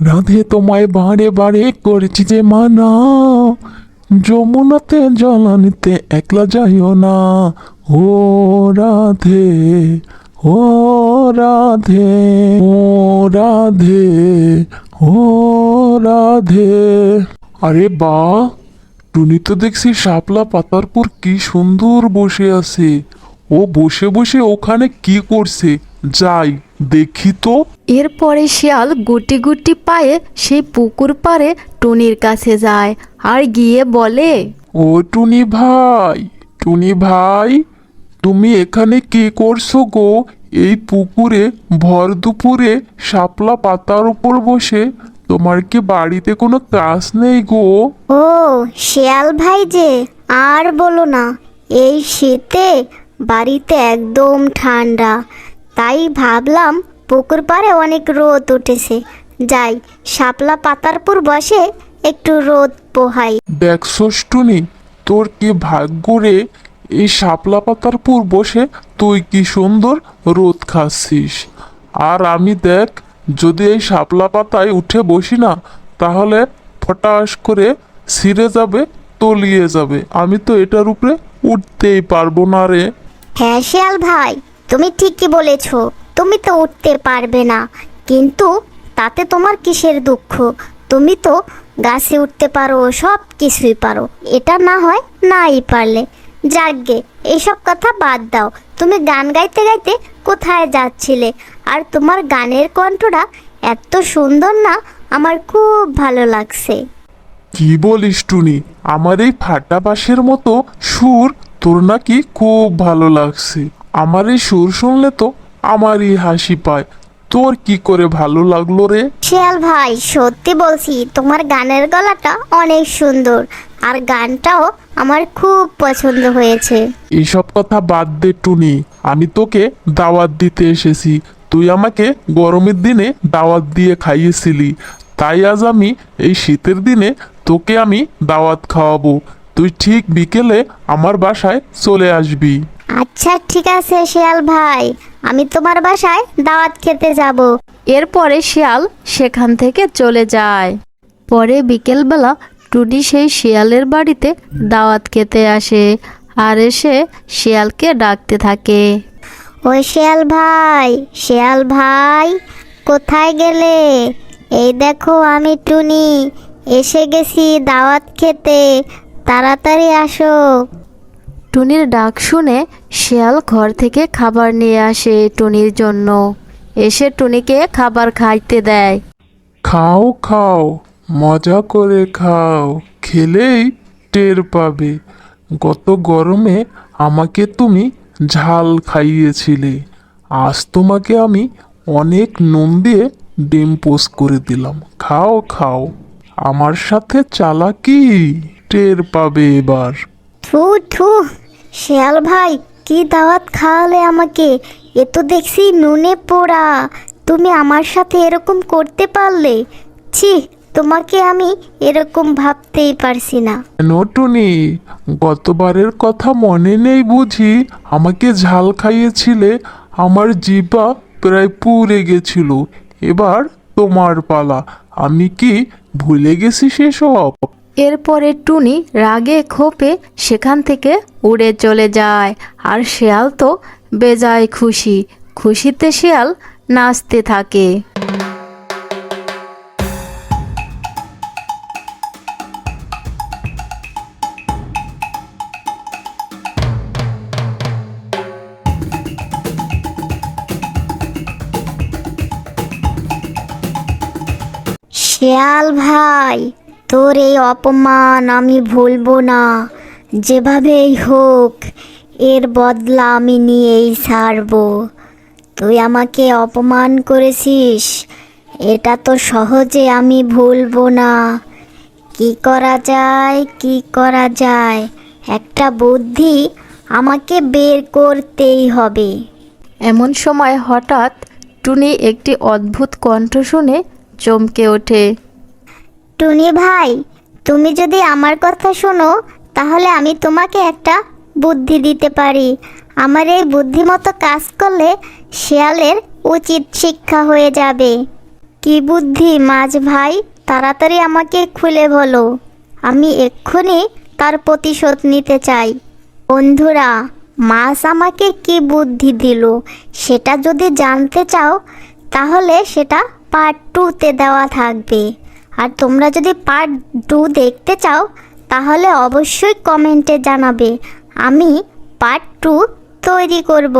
রাধে তোমায় বারে বারে করেছি যে মানা। যমুনাতে জল আনিতে একলা যাইও না। ও রাধে ও রাধে ও রাধে ও রাধে। আরে বা, টুনি তো দেখছি শাপলা পাতার পর কি সুন্দর বসে আছে। ও বসে বসে ওখানে কি করছে? যাই। দেখি তো। এরপরে শিয়াল গুটি গুটি পায়ে সেই পুকুর পাড়ে টুনির কাছে যায় আর গিয়ে বলে ও টুনি ভাই টুনি ভাই তুমি এখানে কি করছ গো? এই পুকুরে ভর দুপুরে শাপলা পাতার উপর বসে। তোমার কি বাড়িতে কোনো কাজ নেই গো? ও শেয়াল ভাই যে আর বলো না এই শীতে বাড়িতে একদম ঠান্ডা। তাই ভাবলাম পুকুর পাড়ে অনেক রোদ উঠেছে। যাই শাপলা পাতার পর বসে একটু রোদ পোহাই। দেখছস টুনি তোর কি ভাগ্য রে? এই শাপলা পাতার পর বসে তুই কি সুন্দর রোদ খাচ্ছিস। আর আমি দেখ যদি এই শাপলা পাতায় উঠে বসি না তাহলে ফটাস করে ছিঁড়ে যাবে তলিয়ে যাবে। আমি তো এটার উপরে উঠতেই পারব না রে। হ্যাঁ শেয়াল ভাই তুমি ঠিকই বলেছ, তুমি তো উঠতে পারবে না। কিন্তু তাতে তোমার কিসের দুঃখ? তুমি তো গাছে উঠতে পারো, সব কিছুই পারো। এটা না হয় নাই পারলে। যাকগে এইসব কথা বাদ দাও। তুমি গান গাইতে গাইতে কোথায় যাচ্ছিলে? আর তোমার গানের কণ্ঠটা এত সুন্দর না, আমার খুব ভালো লাগছে। কি বলিস টুনি, আমার এই ফাটা বাঁশের মতো সুর তোর নাকি খুব ভালো লাগছে। আমার এই সুর শুনলে তো আমারই হাসি পায়। তোর কি করে ভালো লাগল রে? শিয়াল ভাই সত্যি বলছি তোমার গানের গলাটা অনেক সুন্দর আর গানটাও আমার খুব পছন্দ হয়েছে। এইসব কথা বাদ দে টুনি আমি তোকে দাওয়াত দিতে এসেছি। তুই আমাকে গরমের দিনে দাওয়াত দিয়ে খাইয়েছিলি তাই আজ আমি এই শীতের দিনে তোকে আমি দাওয়াত খাওয়াবো। তুই ঠিক বিকেলে আমার বাসায় চলে আসবি। আচ্ছা ঠিক আছে শিয়াল ভাই। আমি তোমার বাসায় দাওয়াত খেতে যাব। এরপরে শিয়াল সেখান থেকে চলে যায়। পরে বিকেলবেলা টুনি সেই শিয়ালের বাড়িতে দাওয়াত খেতে আসে আর এসে শিয়ালকে ডাকতে থাকে। ওই শিয়াল ভাই শিয়াল ভাই কোথায় গেলে? এই দেখো আমি টুনি এসে গেছি দাওয়াত খেতে তাড়াতাড়ি আসো। টুনির ডাক শুনে শিয়াল ঘর থেকে খাবার নিয়ে আসে টুনির জন্য। এসে টুনিকে খাবার খাইতে দেয়। খাও খাও মজা করে খাও খেলেই টের পাবে। গত গরমে আমাকে তুমি ঝাল খাইয়েছিলে। আজ তোমাকে আমি অনেক নুন দিয়ে ডিম পোস্ট করে দিলাম। খাও খাও আমার সাথে চালাকি টের পাবে এবার। থু থু শিয়াল ভাই, কি দাওয়াত খাওয়ালে আমাকে? এ তো দেখছি নুনে পোড়া। তুমি আমার সাথে এরকম করতে পারলে? ছি, তোমাকে আমি এরকম ভাবতেই পারছি না। নটুনি, গতবারের কথা মনে নেই বুঝি? আমাকে ঝাল খাইয়েছিলে, আমার জিবা প্রায় পুড়ে গেছিল। এবার তোমার পালা। আমি কি ভুলে গেছি সেসব? এরপরে টুনি রাগে ক্ষোভে সেখান থেকে উড়ে চলে যায়। আর শেয়াল তো বেজায় খুশি। খুশিতে শিয়াল নাচতে থাকে। শেয়াল ভাই তোর এই অপমান আমি ভুলবো না। যেভাবেই হোক, এর বদলা আমি নিয়েই ছাড়বো। তুই আমাকে অপমান করেছিস, এটা তো সহজে আমি ভুলবো না। কি করা যায়, কি করা যায়, একটা বুদ্ধি আমাকে বের করতেই হবে। এমন সময় হঠাৎ টুনি একটি অদ্ভুত কণ্ঠ শুনে চমকে ওঠে। টুনি ভাই, তুমি যদি আমার কথা শোনো, তাহলে আমি তোমাকে একটা বুদ্ধি দিতে পারি। আমার এই বুদ্ধিমতো কাজ করলে শেয়ালের উচিত শিক্ষা হয়ে যাবে। কি বুদ্ধি মাছ ভাই? তাড়াতাড়ি আমাকে খুলে বলো। আমি এক্ষুনি তার প্রতিশোধ নিতে চাই। বন্ধুরা মাছ আমাকে কি বুদ্ধি দিল সেটা যদি জানতে চাও, তাহলে সেটা পার্ট টুতে দেওয়া থাকবে। আর তোমরা যদি পার্ট টু দেখতে চাও, তাহলে অবশ্যই কমেন্টে জানাবে। আমি পার্ট টু তৈরি করব।